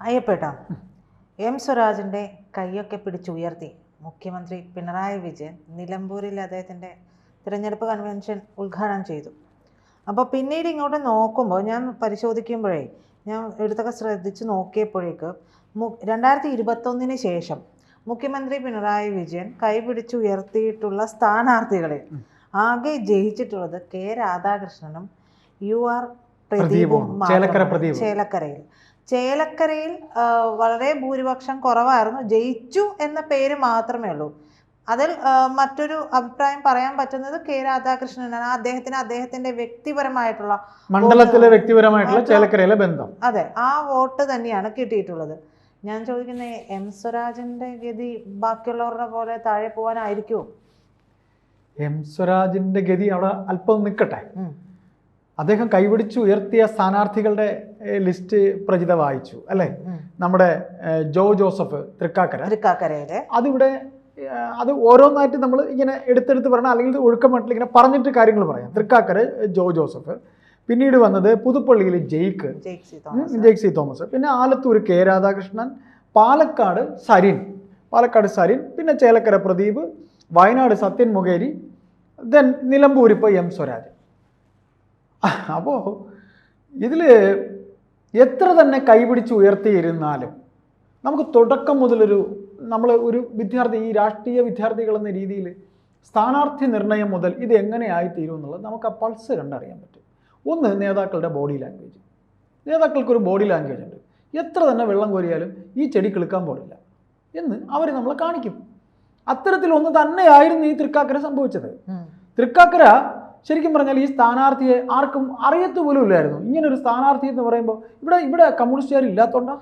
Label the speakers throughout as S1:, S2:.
S1: അയ്യപ്പേട്ട M സ്വരാജിന്റെ കൈയൊക്കെ പിടിച്ചുയർത്തി മുഖ്യമന്ത്രി പിണറായി വിജയൻ നിലമ്പൂരിൽ അദ്ദേഹത്തിന്റെ തിരഞ്ഞെടുപ്പ് കൺവെൻഷൻ ഉദ്ഘാടനം ചെയ്തു. അപ്പോൾ പിന്നീട് ഇങ്ങോട്ട് നോക്കുമ്പോൾ ഞാൻ പരിശോധിക്കുമ്പോഴേ ഞാൻ എടുത്തൊക്കെ ശ്രദ്ധിച്ച് നോക്കിയപ്പോഴേക്ക് മു രണ്ടായിരത്തി ഇരുപത്തൊന്നിന് ശേഷം മുഖ്യമന്ത്രി പിണറായി വിജയൻ കൈപിടിച്ചുയർത്തിയിട്ടുള്ള സ്ഥാനാർത്ഥികളെ ആകെ ജയിച്ചിട്ടുള്ളത് കെ രാധാകൃഷ്ണനും യു ആർ പ്രദീപും
S2: പ്രദീപും, ചേലക്കര പ്രദീപ്.
S1: ചേലക്കരയിൽ. ചേലക്കരയിൽ വളരെ ഭൂരിപക്ഷം കുറവായിരുന്നു. ജയിച്ചു എന്ന പേര് മാത്രമേ ഉള്ളൂ. അതിൽ മറ്റൊരു അഭിപ്രായം പറയാൻ പറ്റുന്നത് കെ രാധാകൃഷ്ണനാണ് അദ്ദേഹത്തിന് അദ്ദേഹത്തിന്റെ വ്യക്തിപരമായിട്ടുള്ള
S2: മണ്ഡലത്തിലെ വ്യക്തിപരമായിട്ടുള്ള ചേലക്കരയിലെ ബന്ധം.
S1: അതെ ആ വോട്ട് തന്നെയാണ് കിട്ടിയിട്ടുള്ളത്. ഞാൻ ചോദിക്കുന്നത് എം സ്വരാജിന്റെ ഗതി ബാക്കിയുള്ളവരുടെ പോലെ താഴെ പോകാനായിരിക്കുമോ
S2: എം സ്വരാജിന്റെ ഗതി അവിടെ അല്പം നിൽക്കട്ടെ. അദ്ദേഹം കൈപിടിച്ച് ഉയർത്തിയ സ്ഥാനാർത്ഥികളുടെ ലിസ്റ്റ് പ്രജിത വായിച്ചു അല്ലേ? നമ്മുടെ ജോ ജോസഫ് തൃക്കാക്കര.
S1: തൃക്കാക്കരയിലെ
S2: അതിവിടെ അത് ഓരോന്നായിട്ട് നമ്മൾ ഇങ്ങനെ എടുത്തെടുത്ത് പറയണം അല്ലെങ്കിൽ ഒഴുക്കമായിട്ട് ഇങ്ങനെ പറഞ്ഞിട്ട് കാര്യങ്ങൾ പറയാം. തൃക്കാക്കര ജോ ജോസഫ്. പിന്നീട് വന്നത് പുതുപ്പള്ളിയിൽ ജെയ്ക്ക് ജെയ്ക്ക് സി തോമസ്. പിന്നെ ആലത്തൂർ കെ രാധാകൃഷ്ണൻ പാലക്കാട് സരിൻ. പാലക്കാട് സരിൻ പിന്നെ ചേലക്കര പ്രദീപ് വയനാട് സത്യൻ മുഖേരി ദെൻ നിലമ്പൂർ ഇപ്പോൾ എം സ്വരാജ്. അപ്പോൾ ഇതിൽ എത്ര തന്നെ കൈപിടിച്ച് ഉയർത്തിയിരുന്നാലും നമുക്ക് തുടക്കം മുതലൊരു നമ്മൾ ഒരു വിദ്യാർത്ഥി ഈ രാഷ്ട്രീയ വിദ്യാർത്ഥികൾ എന്ന രീതിയിൽ സ്ഥാനാർത്ഥി നിർണയം മുതൽ ഇത് എങ്ങനെയായി തീരും എന്നുള്ളത് നമുക്ക് ആ പൾസ് കണ്ടറിയാൻ പറ്റും. ഒന്ന് നേതാക്കളുടെ ബോഡി ലാംഗ്വേജ് നേതാക്കൾക്കൊരു ബോഡി ലാംഗ്വേജ് ഉണ്ട്. എത്ര തന്നെ വെള്ളം കോരിയാലും ഈ ചെടി കിളുക്കാൻ പാടില്ല എന്ന് അവർ നമ്മളെ കാണിക്കും. അത്തരത്തിലൊന്ന് തന്നെയായിരുന്നു ഈ തൃക്കാക്കര സംഭവിച്ചത്. തൃക്കാക്കര ശരിക്കും പറഞ്ഞാൽ ഈ സ്ഥാനാർത്ഥിയെ ആർക്കും അറിയത്തു പോലും ഇല്ലായിരുന്നു. ഇങ്ങനൊരു സ്ഥാനാർത്ഥി എന്ന് പറയുമ്പോൾ ഇവിടെ ഇവിടെ കമ്മ്യൂണിസ്റ്റുകാർ ഇല്ലാത്തോണ്ടാ?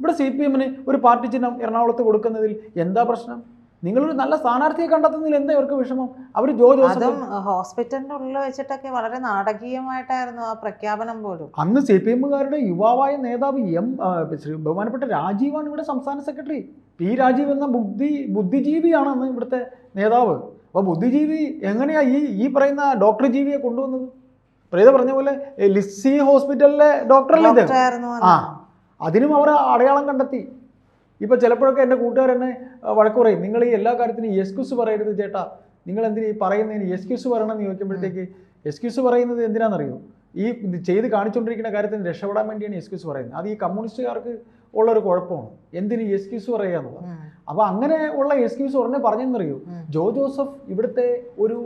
S2: ഇവിടെ സി പി എമ്മിന് ഒരു പാർട്ടി ചിഹ്നം എറണാകുളത്ത് കൊടുക്കുന്നതിൽ എന്താ പ്രശ്നം? നിങ്ങളൊരു നല്ല സ്ഥാനാർത്ഥിയെ കണ്ടെത്തുന്നതിൽ എന്താ ഇവർക്ക് വിഷമം? അവർ ജോ ജോസഫ്
S1: അതും ഹോസ്പിറ്റലിന്റെ ഉള്ളിൽ വെച്ചിട്ടൊക്കെ വളരെ നാടകീയമായിട്ടായിരുന്നു ആ പ്രഖ്യാപനം പോലും.
S2: അന്ന് സി പി എമ്മുകാരുടെ യുവാവായ നേതാവ് എം ശ്രീ ബഹുമാനപ്പെട്ട രാജീവാണ് ഇവിടെ സംസ്ഥാന സെക്രട്ടറി. പി രാജീവ് എന്ന ബുദ്ധി ബുദ്ധിജീവിയാണ് അന്ന് ഇവിടുത്തെ നേതാവ്. അപ്പോൾ ബുദ്ധിജീവി എങ്ങനെയാ ഈ ഈ പറയുന്ന ഡോക്ടർ ജീവിയെ കൊണ്ടുവന്നത്? പ്രീത പറഞ്ഞ പോലെ ലിസി ലിസ്സി ഹോസ്പിറ്റലിലെ ഡോക്ടറല്ലേ ഇത്? ആ. അതിനും അവർ അടയാളം കണ്ടെത്തി. ഇപ്പോൾ ചിലപ്പോഴൊക്കെ എന്റെ കൂട്ടുകാരെന്നെ എന്നെ വഴക്ക് പറയും. നിങ്ങൾ ഈ എല്ലാ കാര്യത്തിനും എസ്ക്യൂസ് പറയരുത് ചേട്ടാ. നിങ്ങൾ എന്തിനാ ഈ പറയുന്നതിന് എക്സ്ക്യൂസ് പറയണമെന്ന് ചോദിക്കുമ്പോഴത്തേക്ക് എക്സ്ക്യൂസ് പറയുന്നത് എന്തിനാണെന്നറിയോ ഈ ചെയ്ത് കാണിച്ചുകൊണ്ടിരിക്കുന്ന കാര്യത്തിന് രക്ഷപ്പെടാൻ വേണ്ടിയാണ് എസ്ക്യൂസ് പറയുന്നത്. അത് ഈ കമ്മ്യൂണിസ്റ്റുകാർക്ക് ഉള്ളൊരു കുഴപ്പമാണ്. എന്തിന് എസ്ക്യൂസ് പറയുക എന്നുള്ളത്?
S1: ഉം.
S2: അപ്പോൾ അങ്ങനെ ഉള്ള എക്സ്ക്യൂസ് ഉടനെ പറഞ്ഞെന്നറിയോ. ജോ ജോസഫ് ഇവിടുത്തെ ഒരു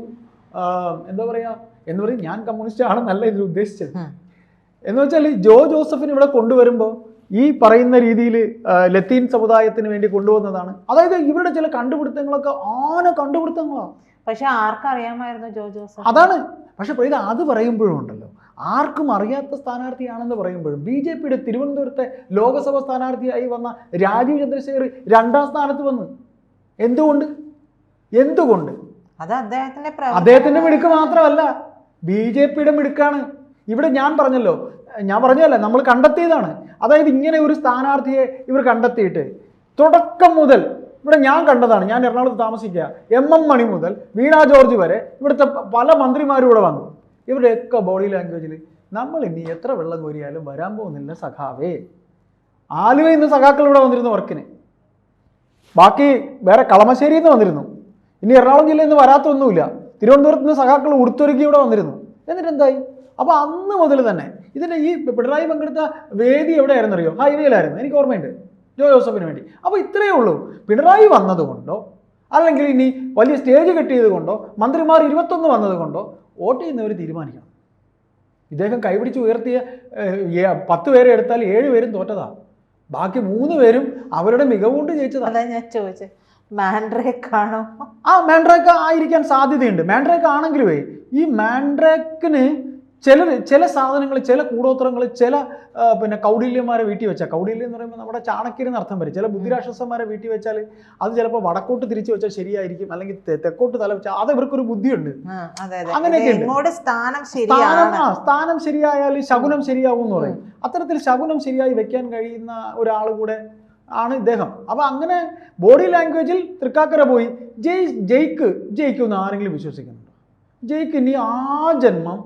S2: എന്താ പറയാ എന്ന് പറയും ഞാൻ കമ്മ്യൂണിസ്റ്റ് ആണെന്നല്ല ഇതിൽ ഉദ്ദേശിച്ചത്. എന്ന് വെച്ചാൽ ഈ ജോ ജോസഫിന് ഇവിടെ കൊണ്ടുവരുമ്പോൾ ഈ പറയുന്ന രീതിയിൽ ലത്തീൻ സമുദായത്തിന് വേണ്ടി കൊണ്ടുവന്നതാണ് അതായത് ഇവരുടെ ചില കണ്ടുപിടുത്തങ്ങളൊക്കെ ആന കണ്ടുപിടുത്തങ്ങളാണ്
S1: പക്ഷെ ആർക്കറിയാമായിരുന്നു ജോ ജോസഫ്
S2: അതാണ് പക്ഷെ ഇത് അത് പറയുമ്പോഴും ഉണ്ടല്ലോ ആർക്കും അറിയാത്ത സ്ഥാനാർത്ഥിയാണെന്ന് പറയുമ്പോഴും ബി ജെ പിയുടെ തിരുവനന്തപുരത്തെ ലോകസഭ സ്ഥാനാർത്ഥിയായി വന്ന രാജീവ് ചന്ദ്രശേഖർ രണ്ടാം സ്ഥാനത്ത് വന്നു. എന്തുകൊണ്ട്? എന്തുകൊണ്ട്?
S1: അത് അദ്ദേഹത്തിന്റെ
S2: അദ്ദേഹത്തിന്റെ മിടുക്ക് മാത്രമല്ല. ബി ജെ പിയുടെ മിടുക്കാണ്. ഇവിടെ ഞാൻ പറഞ്ഞല്ലോ. ഞാൻ പറഞ്ഞതല്ല നമ്മൾ കണ്ടെത്തിയതാണ്. അതായത് ഇങ്ങനെ ഒരു സ്ഥാനാർത്ഥിയെ ഇവർ കണ്ടെത്തിയിട്ട് തുടക്കം മുതൽ ഇവിടെ ഞാൻ കണ്ടതാണ് ഞാൻ എറണാകുളത്ത് താമസിക്കുക. എം എം മണി മുതൽ വീണ ജോർജ് വരെ ഇവിടുത്തെ പല മന്ത്രിമാരും ഇവിടെ വന്നു. ഇവരുടെയൊക്കെ ബോഡി ലാംഗ്വേജിൽ നമ്മൾ ഇനി എത്ര വെള്ളം കോരിയാലും വരാൻ പോകുന്നില്ല സഖാവേ. ആലുവ ഇന്ന് സഖാക്കൾ ഇവിടെ വന്നിരുന്നു വർക്കിന് ബാക്കി വേറെ കളമശ്ശേരിയിൽ നിന്ന് വന്നിരുന്നു. ഇനി എറണാകുളം ജില്ലയിൽ നിന്ന് വരാത്തൊന്നുമില്ല. തിരുവനന്തപുരത്ത് നിന്ന് സഖാക്കൾ ഉടുത്തൊരുക്കി ഇവിടെ വന്നിരുന്നു. എന്നിട്ട് എന്തായി? അപ്പോൾ അന്ന് മുതൽ തന്നെ ഇതിന്റെ ഈ പിണറായി പങ്കെടുത്ത വേദി എവിടെയായിരുന്നു അറിയോ ഹൈവേയിലായിരുന്നു എനിക്ക് ഓർമ്മയുണ്ട്. ജോ ജോസഫിന് വേണ്ടി. അപ്പോൾ ഇത്രയേ ഉള്ളൂ. പിണറായി വന്നതുകൊണ്ടോ? അല്ലെങ്കിൽ ഇനി വലിയ സ്റ്റേജ് കെട്ടിയത് കൊണ്ടോ മന്ത്രിമാർ ഇരുപത്തൊന്ന് വന്നത് കൊണ്ടോ വോട്ട് ചെയ്യുന്നവർ തീരുമാനിക്കണം. ഇദ്ദേഹം കൈപിടിച്ച് ഉയർത്തിയ പത്ത് പേരെ എടുത്താൽ ഏഴ് പേരും തോറ്റതാണ് ബാക്കി മൂന്ന് പേരും അവരുടെ മികവുകൊണ്ട് ജയിച്ചതാണ്
S1: അതാ ഞാൻ ചോദിച്ചത്
S2: ആ മാൻഡ്രേക്ക് ആയിരിക്കാൻ സാധ്യതയുണ്ട്. മാൻഡ്രേക്ക് ആണെങ്കിലുമേ ഈ മാൻഡ്രേക്കിന് ചില ചില സാധനങ്ങൾ ചില കൂടോത്രങ്ങൾ ചില പിന്നെ കൗടില്യന്മാരെ വീട്ടി വെച്ചാൽ കൗടില്യം എന്ന് പറയുമ്പോൾ നമ്മുടെ ചാണക്യരെന്ന് അർത്ഥം വരും. ചില ബുദ്ധിരാക്ഷസന്മാരെ വീട്ടി വെച്ചാൽ അത് ചിലപ്പോൾ വടക്കോട്ട് തിരിച്ചു വെച്ചാൽ ശരിയായിരിക്കും. അല്ലെങ്കിൽ തെക്കോട്ട് തല വെച്ചാൽ അത് ഇവർക്കൊരു ബുദ്ധിയുണ്ട്. അങ്ങനെയൊക്കെ
S1: സ്ഥാനം
S2: സ്ഥാനം ശരിയായാൽ ശകുനം ശരിയാവും എന്ന് പറയും. അത്തരത്തിൽ ശകുനം ശരിയായി വെക്കാൻ കഴിയുന്ന ഒരാൾ കൂടെ ആണ് ഇദ്ദേഹം. അപ്പൊ അങ്ങനെ ബോഡി ലാംഗ്വേജിൽ തൃക്കാക്കര പോയി. ജയ് ജയിക്ക് ജയിക്കുമെന്ന് ആരെങ്കിലും വിശ്വസിക്കുന്നുണ്ടോ? ജയിക്ക് ഇനി ആ ജന്മം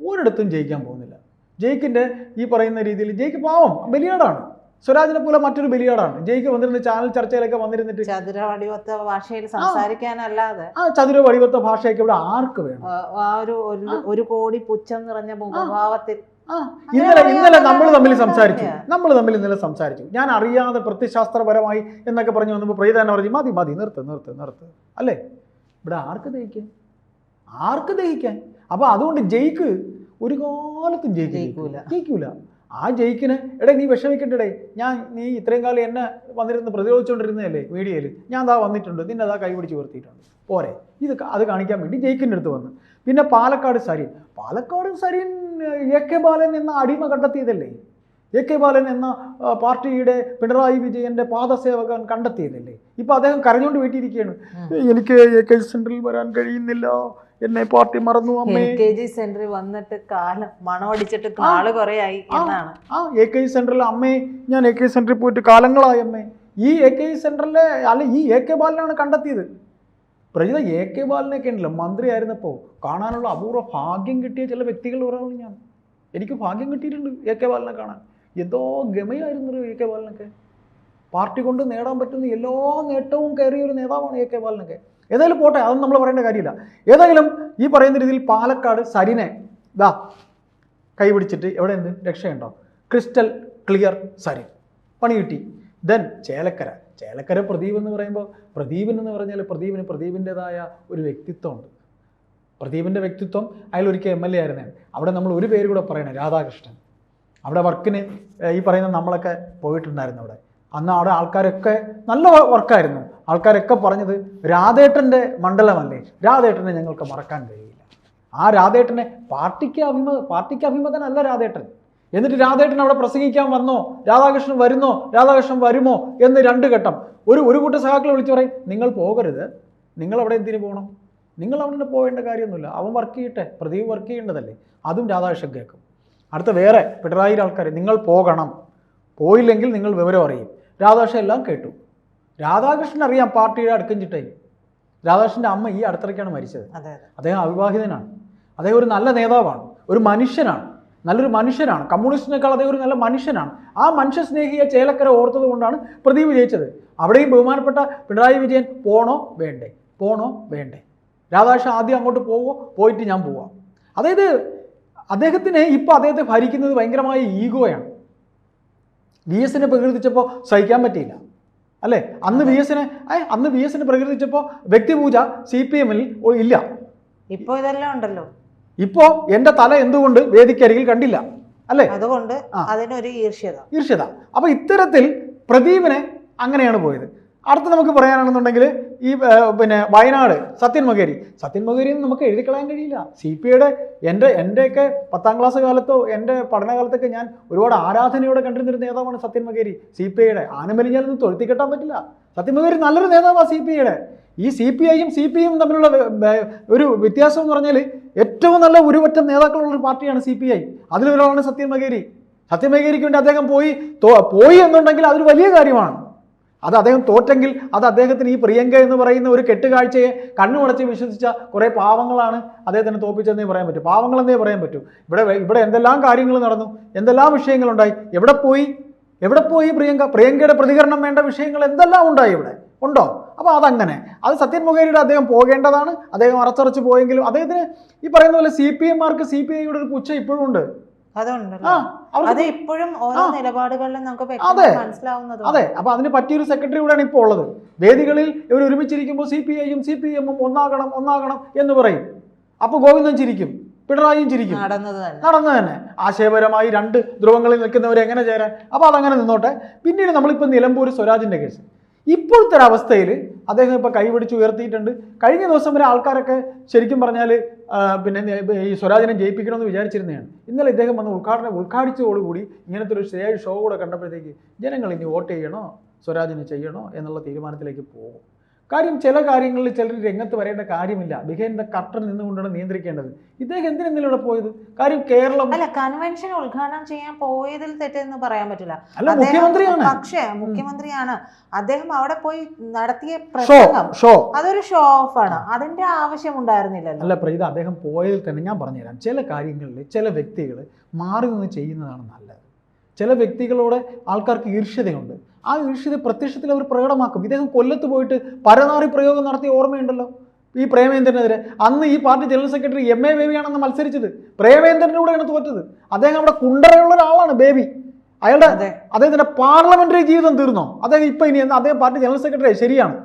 S2: ഒരിടത്തും ജയിക്കാൻ പോകുന്നില്ല. ജയിക്കിന്റെ ഈ പറയുന്ന രീതിയിൽ ജയിക്ക് പാവം ബലിയാടാണ്. സ്വരാജിനെ പോലെ മറ്റൊരു ബലിയാടാണ്. ജയിക്ക് വന്നിരുന്ന ചാനൽ ചർച്ചയിലൊക്കെ വന്നിരുന്നിട്ട്
S1: ചതുരവടിവത്ത ഭാഷയിൽ സംസാരിക്കാനല്ലാതെ
S2: ആ ചതുര വടിവത്ത ഭാഷയൊക്കെ ഇവിടെ ആർക്ക് വേണം?
S1: ആ, ഒരു ഒരു- കോടി പുച്ഛം നിറഞ്ഞ മുഖഭാവത്തിൽ.
S2: ഇന്നലെ ഇന്നലെ നമ്മൾ തമ്മിൽ. സംസാരിച്ചു. നമ്മൾ തമ്മിൽ ഇന്നലെ സംസാരിച്ചു. ഞാൻ അറിയാതെ പ്രത്യശാസ്ത്രപരമായി എന്നൊക്കെ പറഞ്ഞു വന്നപ്പോൾ പ്രീത തന്നെ പറഞ്ഞു മതി മതി നിർത്ത് നിർത്ത് നിർത്ത്. അല്ലേ? ഇവിടെ ആർക്ക് ദഹിക്കാൻ? ആർക്ക് ദഹിക്കാൻ? അപ്പൊ അതുകൊണ്ട് ജയിക്ക്. ഒരു കാലത്തും ജയിക്കില്ല
S1: ജയിക്കൂല.
S2: ജയിക്കൂല. ആ ജയിക്കിന് എടേ നീ വിഷമിക്കണ്ടേ ഞാൻ നീ ഇത്രയും കാലം എന്നെ വന്നിരുന്ന് പ്രതിരോധിച്ചുകൊണ്ടിരുന്നതല്ലേ മീഡിയയിൽ ഞാൻ അതാ വന്നിട്ടുണ്ട്. നിന്നെ അതാ കൈപിടിച്ച് ഉയർത്തിയിട്ടുണ്ട്. പോരെ. ഇത് അത് കാണിക്കാൻ വേണ്ടി ജയിക്കിന്റെ അടുത്ത് വന്നു. പിന്നെ പാലക്കാട് സരീൻ. പാലക്കാട് സരീൻ എ കെ ബാലൻ എന്ന അടിമ കണ്ടെത്തിയതല്ലേ? എ കെ ബാലൻ എന്ന പാർട്ടിയുടെ പിണറായി വിജയന്റെ പാദസേവകൻ കണ്ടെത്തിയതല്ലേ? ഇപ്പൊ അദ്ദേഹം കരഞ്ഞുകൊണ്ട് വീട്ടിയിരിക്കുകയാണ്. എനിക്ക് എ കെ ജി സെന്ററിൽ വരാൻ കഴിയുന്നില്ല. എന്നെ പാർട്ടി മറന്നു അമ്മേ.
S1: എൽ കെ ജി സെന്ററിൽ വന്നിട്ട് കാലം മണമടിച്ചിട്ട് നാൾ കുറേ ആയി
S2: ആ.
S1: എന്നാണ്.
S2: ആ എ കെ സെന്ററിൽ അമ്മേ ഞാൻ എ കെ ജി സെന്ററിൽ പോയിട്ട് കാലങ്ങളായി അമ്മേ. ഈ എ കെ ജി സെന്ററിലെ അല്ല ഈ എ കെ ബാലനാണ് കണ്ടെത്തിയത്. പ്രജിത എ കെ ബാലനൊക്കെ ഉണ്ടല്ലോ മന്ത്രിയായിരുന്നപ്പോൾ കാണാനുള്ള അപൂർവ ഭാഗ്യം കിട്ടിയ ചില വ്യക്തികൾ ഒരാളാണ് ഞാൻ. എനിക്ക് ഭാഗ്യം കിട്ടിയിട്ടുണ്ട് എ കെ ബാലനെ കാണാൻ. എന്തോ ഗമയായിരുന്നു എ കെ ബാലനൊക്കെ. പാർട്ടി കൊണ്ട് നേടാൻ പറ്റുന്ന എല്ലാ നേട്ടവും കയറിയ ഒരു നേതാവാണ് എ കെ ബാലനൊക്കെ. ഏതായാലും പോട്ടെ അതൊന്നും നമ്മൾ പറയേണ്ട കാര്യമില്ല. ഏതായാലും ഈ പറയുന്ന രീതിയിൽ പാലക്കാട് സരിനെ ദാ കൈപിടിച്ചിട്ട് എവിടെ എന്ത് രക്ഷയുണ്ടോ? ക്രിസ്റ്റൽ ക്ലിയർ സരി പണി കിട്ടി. ദെൻ ചേലക്കര. ചേലക്കര പ്രദീപ് എന്ന് പറയുമ്പോൾ പ്രദീപൻ എന്ന് പറഞ്ഞാൽ പ്രദീപിന് പ്രദീപിന്റെതായ ഒരു വ്യക്തിത്വമുണ്ട്. പ്രദീപിന്റെ വ്യക്തിത്വം അയാൾ ഒരിക്കൽ എം എൽ എ ആയിരുന്നേ. അവിടെ നമ്മൾ ഒരു പേര് കൂടെ പറയണേ രാധാകൃഷ്ണൻ. അവിടെ വർക്കിന് ഈ പറയുന്ന നമ്മളൊക്കെ പോയിട്ടുണ്ടായിരുന്നു അവിടെ. അന്ന് അവിടെ ആൾക്കാരൊക്കെ നല്ല വർക്കായിരുന്നു. ആൾക്കാരൊക്കെ പറഞ്ഞത് രാധേട്ടന്റെ മണ്ഡലമല്ലേ? രാധേട്ടനെ ഞങ്ങൾക്ക് മറക്കാൻ കഴിയില്ല. ആ രാധേട്ടനെ പാർട്ടിക്ക് അഭിമ പാർട്ടിക്ക് അഭിമതനല്ല രാധേട്ടൻ. എന്നിട്ട് രാധേട്ടൻ അവിടെ പ്രസംഗിക്കാൻ വന്നോ? രാധാകൃഷ്ണൻ വരുന്നോ? രാധാകൃഷ്ണൻ വരുമോ? എന്ന് രണ്ട് ഘട്ടം. ഒരു ഒരു കൂട്ട സഹാക്കളെ വിളിച്ചു പറയും നിങ്ങൾ പോകരുത്. നിങ്ങൾ അവിടെ എന്തിനു പോകണം? നിങ്ങൾ അവിടെ പോകേണ്ട കാര്യമൊന്നുമില്ല. അവൻ വർക്ക് ചെയ്യട്ടെ. പ്രദീപ് വർക്ക് ചെയ്യേണ്ടതല്ലേ? അതും രാധാകൃഷ്ണൻ കേൾക്കും. അടുത്ത വേറെ പിണറായിയുടെ ആൾക്കാർ നിങ്ങൾ പോകണം. പോയില്ലെങ്കിൽ നിങ്ങൾ വിവരം അറിയും. രാധാകൃഷ്ണൻ എല്ലാം കേട്ടു. രാധാകൃഷ്ണൻ അറിയാം പാർട്ടിയുടെ അടുക്കം ചിട്ടായി രാധാകൃഷ്ണന്റെ അമ്മ ഈ അടുത്തിടയ്ക്കാണ് മരിച്ചത്. അദ്ദേഹം അവിവാഹിതനാണ്. അദ്ദേഹം ഒരു നല്ല നേതാവാണ്. ഒരു മനുഷ്യനാണ്. നല്ലൊരു മനുഷ്യനാണ്. കമ്മ്യൂണിസ്റ്റിനേക്കാൾ അദ്ദേഹം ഒരു നല്ല മനുഷ്യനാണ്. ആ മനുഷ്യ സ്നേഹിയെ ചേലക്കര ഓർത്തത് കൊണ്ടാണ് പ്രദീപ് വിജയിച്ചത്. അവിടെയും ബഹുമാനപ്പെട്ട പിണറായി വിജയൻ പോണോ വേണ്ടേ? പോണോ വേണ്ടേ? രാധാകൃഷ്ണൻ ആദ്യം അങ്ങോട്ട് പോവോ? പോയിട്ട് ഞാൻ പോവാം. അതായത് അദ്ദേഹത്തിന് ഇപ്പോൾ അദ്ദേഹത്തെ ഭരിക്കുന്നത് ഭയങ്കരമായ ഈഗോയാണ്. വി എസിനെ പ്രകീർത്തിച്ചപ്പോൾ സഹിക്കാൻ പറ്റിയില്ല. അല്ലേ? അന്ന് വി എസിനെ അന്ന് വി എസിനെ പ്രകീർത്തിച്ചപ്പോൾ വ്യക്തിപൂജ സി പി എമ്മിൽ ഇല്ല.
S1: ഇപ്പോൾ ഇതെല്ലാം ഉണ്ടല്ലോ.
S2: ഇപ്പോൾ എന്റെ തല എന്തുകൊണ്ട് വേദിക്കരികിൽ കണ്ടില്ല. അല്ലേ?
S1: അതുകൊണ്ട്. അതിനൊരു ഈർഷ്യത.
S2: ഈർഷ്യത. അപ്പൊ ഇത്തരത്തിൽ പ്രദീപിനെ അങ്ങനെയാണ് പോയത്. അടുത്ത് നമുക്ക് പറയാനാണെന്നുണ്ടെങ്കിൽ ഈ പിന്നെ വയനാട് സത്യൻ മകേരി. സത്യൻ മകേരി നമുക്ക് എഴുതിക്കളയാൻ കഴിയില്ല. സി പി ഐയുടെ എന്റെ എന്റെയൊക്കെ പത്താം ക്ലാസ് കാലത്തോ എന്റെ പഠനകാലത്തൊക്കെ ഞാൻ ഒരുപാട് ആരാധനയോടെ കണ്ടിരുന്നൊരു നേതാവാണ് സത്യൻ മകേരി സി പി ഐയുടെ. ആനമലിഞ്ഞാലൊന്നും തൊഴുത്തി കെട്ടാൻ പറ്റില്ല. സത്യൻ മകേരി നല്ലൊരു നേതാവാണ് സി പി ഐയുടെ. ഈ സി പി ഐയും സി പി ഐയും തമ്മിലുള്ള ഒരു വ്യത്യാസം എന്ന് പറഞ്ഞാൽ ഏറ്റവും നല്ല ഒരുപറ്റം നേതാക്കളുള്ള ഒരു പാർട്ടിയാണ് സി പി ഐ. അതിലൊരാളാണ് സത്യൻ മകേരി. സത്യൻ മകേരിക്ക് വേണ്ടി അദ്ദേഹം പോയി പോയി എന്നുണ്ടെങ്കിൽ അതൊരു വലിയ കാര്യമാണ്. അത് അദ്ദേഹം തോറ്റെങ്കിൽ അത് അദ്ദേഹത്തിന് ഈ പ്രിയങ്ക എന്ന് പറയുന്ന ഒരു കെട്ടുകാഴ്ചയെ കണ്ണുമടച്ച് വിശ്വസിച്ച കുറേ പാവങ്ങളാണ് അദ്ദേഹത്തിന് തോപ്പിച്ചതെന്നേ പറയാൻ പറ്റൂ. പാവങ്ങളെന്നേ പറയാൻ പറ്റൂ. ഇവിടെ ഇവിടെ എന്തെല്ലാം കാര്യങ്ങൾ നടന്നു? എന്തെല്ലാം വിഷയങ്ങളുണ്ടായി? എവിടെ പോയി? എവിടെ പോയി പ്രിയങ്ക? പ്രിയങ്കയുടെ പ്രതികരണം വേണ്ട വിഷയങ്ങൾ എന്തെല്ലാം ഉണ്ടായി ഇവിടെ? ഉണ്ടോ? അപ്പോൾ അതങ്ങനെ. അത് സത്യൻ മുഖേരിയുടെ അദ്ദേഹം പോകേണ്ടതാണ്. അദ്ദേഹം അറച്ചറച്ച് പോയെങ്കിലും അദ്ദേഹത്തിന് ഈ പറയുന്ന പോലെ സി പി എംമാർക്ക് സി പി ഐയുടെ ഒരു പുച്ഛ ഇപ്പോഴും ഉണ്ട്.
S1: അതുണ്ടല്ലോ. അത് ഇപ്പോഴും ഓരോ. നിലപാടുകളിലും നമുക്ക്
S2: അതെ. അതെ. അപ്പൊ അതിന് പറ്റിയൊരു സെക്രട്ടറി കൂടെയാണ് ഇപ്പോൾ ഉള്ളത്. വേദികളിൽ ഇവർ ഒരുമിച്ചിരിക്കുമ്പോൾ സി പി ഐയും സി പി എമ്മും ഒന്നാകണം ഒന്നാകണം എന്ന് പറയും. അപ്പോൾ ഗോവിന്ദൻ ചിരിക്കും പിണറായിയും ചിരിക്കും.
S1: നടന്നത് തന്നെ.
S2: നടന്നു തന്നെ. ആശയപരമായി രണ്ട് ധ്രുവങ്ങളിൽ നിൽക്കുന്നവരെ എങ്ങനെ ചേരാൻ? അപ്പോൾ അതങ്ങനെ നിന്നോട്ടെ. പിന്നീട് നമ്മളിപ്പോൾ നിലമ്പൂർ സ്വരാജിന്റെ കേസ്. ഇപ്പോഴത്തെ ഒരു അവസ്ഥയിൽ അദ്ദേഹം ഇപ്പോൾ കൈപിടിച്ച് ഉയർത്തിയിട്ടുണ്ട്. കഴിഞ്ഞ ദിവസം വരെ ആൾക്കാരൊക്കെ ശരിക്കും പറഞ്ഞാൽ പിന്നെ ഈ സ്വരാജിനെ ജയിപ്പിക്കണമെന്ന് വിചാരിച്ചിരുന്നതാണ്. ഇന്നലെ ഇദ്ദേഹം വന്ന് ഉദ്ഘാടനം ഉദ്ഘാടിച്ചതോടുകൂടി ഇങ്ങനത്തെ ഒരു സ്റ്റേജ് ഷോ കൂടെ കണ്ടപ്പോഴത്തേക്ക് ജനങ്ങൾ ഇനി വോട്ട് ചെയ്യണോ? സ്വരാജിനെ ചെയ്യണോ? എന്നുള്ള തീരുമാനത്തിലേക്ക് പോകും. കാര്യം ചില കാര്യങ്ങളിൽ ചിലർ രംഗത്ത് വരേണ്ട കാര്യമില്ല. ബിഹൈൻഡ് ദ കർട്ടൻ നിന്നുകൊണ്ടാണ് നിയന്ത്രിക്കേണ്ടത്. ഇദ്ദേഹം എന്തിനെങ്കിലും ഇവിടെ പോയത്? കാര്യം കേരളം
S1: അല്ല കൺവെൻഷൻ ഉദ്ഘാടനം ചെയ്യാൻ പോയതിൽ തെറ്റെന്ന് പറയാൻ പറ്റില്ല.
S2: അല്ല മുഖ്യമന്ത്രിയാണ്.
S1: പക്ഷേ മുഖ്യമന്ത്രിയാണ്. അദ്ദേഹം അവിടെ പോയി നടത്തിയ പ്രസംഗം അതൊരു ഷോ ഓഫ് ആണ് അതിന്റെ ആവശ്യം ഉണ്ടായിരുന്നില്ലല്ലോ
S2: അല്ല പ്രീത അദ്ദേഹം പോയതിൽ തന്നെ ഞാൻ പറഞ്ഞുതരാം. ചില കാര്യങ്ങളിൽ ചില വ്യക്തികൾ മാറി നിന്ന് ചെയ്യുന്നതാണ് നല്ലത്. ചില വ്യക്തികളോട് ആൾക്കാർക്ക് ഈർഷ്യതയുണ്ട്. ആ ഈർഷ്യത പ്രത്യക്ഷത്തിൽ അവർ പ്രകടമാക്കും. ഇദ്ദേഹം കൊല്ലത്ത് പോയിട്ട് പരനാറി പ്രയോഗം നടത്തിയ ഓർമ്മയുണ്ടല്ലോ? ഈ പ്രേമേന്ദ്രനെതിരെ. അന്ന് ഈ party general secretary M A ബേബിയാണെന്ന് മത്സരിച്ചത്. പ്രേമേന്ദ്രന്റെ കൂടെയാണ് തോറ്റത്. അദ്ദേഹം അവിടെ കുണ്ടറയുള്ള ഒരാളാണ് ബേബി. അയാളുടെ
S1: അതെ.
S2: അദ്ദേഹത്തിന്റെ പാർലമെന്ററി ജീവിതം തീർന്നോ? അദ്ദേഹം ഇപ്പം ഇനി എന്താ? അദ്ദേഹം പാർട്ടി ജനറൽ സെക്രട്ടറി ശരിയാണ്.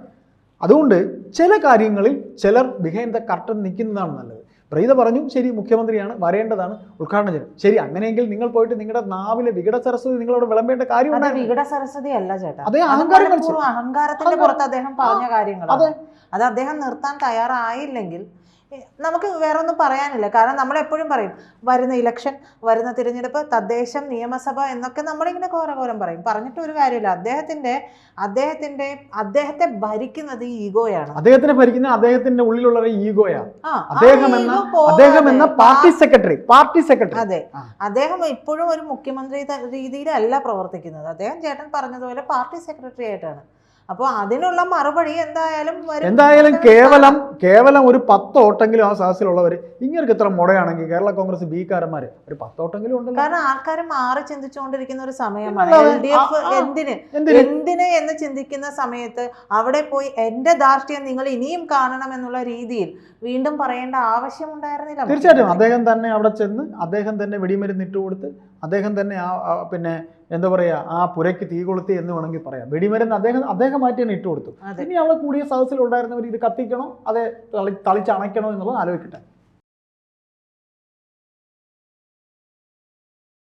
S2: അതുകൊണ്ട് ചില കാര്യങ്ങളിൽ ചിലർ ബിഹൈൻഡ് ദ കർട്ടൻ നിൽക്കുന്നതാണ് നല്ലത്. പ്രീത പറഞ്ഞു ശരി മുഖ്യമന്ത്രിയാണ് വരേണ്ടതാണ് ഉദ്ഘാടനം ചെയ്യും ശരി അങ്ങനെയെങ്കിൽ നിങ്ങൾ പോയിട്ട് നിങ്ങളുടെ നാവിലെ വികട സരസ്വതി നിങ്ങളോട് വിളമ്പേണ്ട കാര്യമുണ്ടായിരുന്നു
S1: വികട സരസ്വതി അല്ല ചേട്ടാ.
S2: അതെ അഹങ്കാരം
S1: അഹങ്കാരത്തിന്റെ
S2: അഹങ്കാരം.
S1: പുറത്ത് അദ്ദേഹം പറഞ്ഞ കാര്യങ്ങൾ
S2: അതെ.
S1: അത് അദ്ദേഹം നിർത്താൻ തയ്യാറായില്ലെങ്കിൽ നമുക്ക് വേറെ ഒന്നും പറയാനില്ല. കാരണം നമ്മൾ എപ്പോഴും പറയും വരുന്ന ഇലക്ഷൻ വരുന്ന തിരഞ്ഞെടുപ്പ് തദ്ദേശം നിയമസഭ എന്നൊക്കെ നമ്മളിങ്ങനെ ഘോരഘോരം പറയും. പറഞ്ഞിട്ട് ഒരു കാര്യമില്ല. അദ്ദേഹത്തിന്റെ അദ്ദേഹത്തിന്റെ അദ്ദേഹത്തെ ഭരിക്കുന്നത് ഈ ഈഗോയാണ്.
S2: അദ്ദേഹത്തിനെ ഭരിക്കുന്ന അദ്ദേഹത്തിന്റെ ഉള്ളിലുള്ള
S1: ഈഗോയാണ്.
S2: അദ്ദേഹം എന്ന അദ്ദേഹം എന്ന പാർട്ടി സെക്രട്ടറി പാർട്ടി സെക്രട്ടറി.
S1: അതെ. അദ്ദേഹം ഇപ്പോഴും ഒരു മുഖ്യമന്ത്രി രീതിയിലല്ല പ്രവർത്തിക്കുന്നത്. അദ്ദേഹം ചേട്ടൻ പറഞ്ഞതുപോലെ പാർട്ടി സെക്രട്ടറി ആയിട്ടാണ്. അപ്പോൾ അതിനുള്ള മറുപടി എന്തായാലും
S2: എന്തായാലും കേവലം കേവലം ഒരു പത്തോട്ടെങ്കിലും ആ സാഹസിലുള്ളവർ ഇങ്ങനെ ഇത്ര മുടയാണെങ്കിൽ കേരള കോൺഗ്രസ് ബീക്കാരന്മാര് ഒരു പത്തോട്ടെങ്കിലും ഉണ്ട്
S1: കാരണം ആൾക്കാർ മാറി ചിന്തിച്ചുകൊണ്ടിരിക്കുന്ന ഒരു സമയമാണ്. L D F. എന്തിന്?
S2: എന്തിന്?
S1: എന്ന് ചിന്തിക്കുന്ന സമയത്ത് അവിടെ പോയി എന്റെ ധാർഷ്ട്യം നിങ്ങൾ ഇനിയും കാണണം എന്നുള്ള രീതിയിൽ വീണ്ടും പറയേണ്ട ആവശ്യമുണ്ടായിരുന്നില്ല
S2: തീർച്ചയായിട്ടും. അദ്ദേഹം തന്നെ അവിടെ ചെന്ന് അദ്ദേഹം തന്നെ വെടിമരുന്നിട്ട് കൊടുത്ത് അദ്ദേഹം തന്നെ ആ പിന്നെ എന്താ പറയുക ആ പുരയ്ക്ക് തീ കൊളുത്തി എന്ന് വേണമെങ്കിൽ പറയാം. വെടിമരുന്ന് അദ്ദേഹം അദ്ദേഹം മാറ്റി തന്നെ ഇട്ട് കൊടുത്തു ഇനി അവിടെ കൂടിയ സദസ്സിൽ ഉണ്ടായിരുന്നവർ ഇത് കത്തിക്കണോ? അതെ തളി തളിച്ചണയ്ക്കണോ എന്നുള്ളത് ആലോചിക്കട്ടെ.